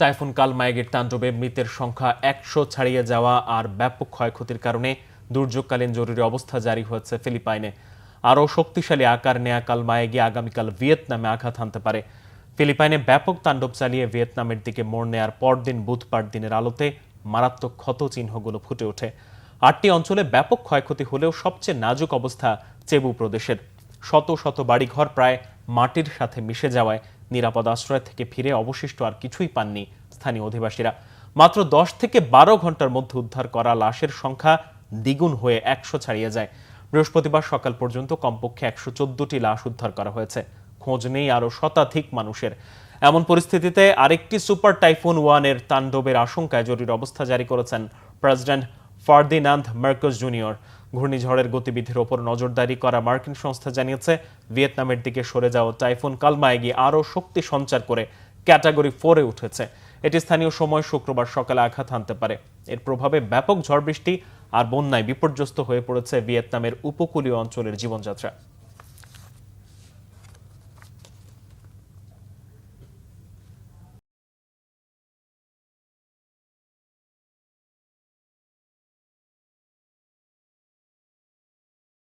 Typhoon কালমায়েগের তাণ্ডবে মৃতের সংখ্যা একশো ছাড়িয়ে যাওয়া আর ব্যাপক ক্ষয়ক্ষতির কারণে দুর্যোগকালীন জরুরি অবস্থা জারি হয়েছে ফিলিপাইনে। আরও শক্তিশালী আকার নেয়া কালমায়েগি আগামীকাল ভিয়েতনামে আঘাত হানতে পারে। ফিলিপাইনে ব্যাপক তাণ্ডব চালিয়ে ভিয়েতনামের দিকে মোড় নেয়ার পরদিন বুধবার দিনের আলোতে মারাত্মক ক্ষত চিহ্নগুলো ফুটে ওঠে। আটটি অঞ্চলে ব্যাপক ক্ষয়ক্ষতি হলেও সবচেয়ে নাজুক অবস্থা চেবু প্রদেশের। শত শত বাড়িঘর প্রায় মাটির সাথে মিশে যাওয়ায় নিরাপদ আশ্রয় থেকে ফিরে অবশিষ্ট আর কিছুই পাননি স্থানীয় অধিবাসীরা। মাত্র দশ থেকে বারো ঘণ্টার মধ্যে উদ্ধার করা লাশের সংখ্যা দ্বিগুণ হয়ে একশো ছাড়িয়ে যায়। বৃহস্পতিবার সকাল পর্যন্ত কমপক্ষে একশো চোদ্দটি লাশ উদ্ধার করা হয়েছে। খোঁজ নেই আরও শতাধিক মানুষের। এমন পরিস্থিতিতে আরেকটি সুপার টাইফুন ওয়ানের তাণ্ডবের আশঙ্কায় জরুরি অবস্থা জারি করেছেন প্রেসিডেন্ট ফার্দিনান্দ মার্কোস জুনিয়র। ঘূর্ণিঝড়ের গতিবিধির ওপর নজরদারি করা মার্কিন সংস্থা জানিয়েছে, ভিয়েতনামের দিকে সরে যাওয়া টাইফুন কালমায়েগি আরও শক্তি সঞ্চার করে ক্যাটাগরি ফোরে উঠেছে। এটি স্থানীয় সময় শুক্রবার সকালে আঘাত হানতে পারে। এর প্রভাবে ব্যাপক ঝড় বৃষ্টি আর বন্যায় বিপর্যস্ত হয়ে পড়েছে ভিয়েতনামের উপকূলীয় অঞ্চলের জীবনযাত্রা।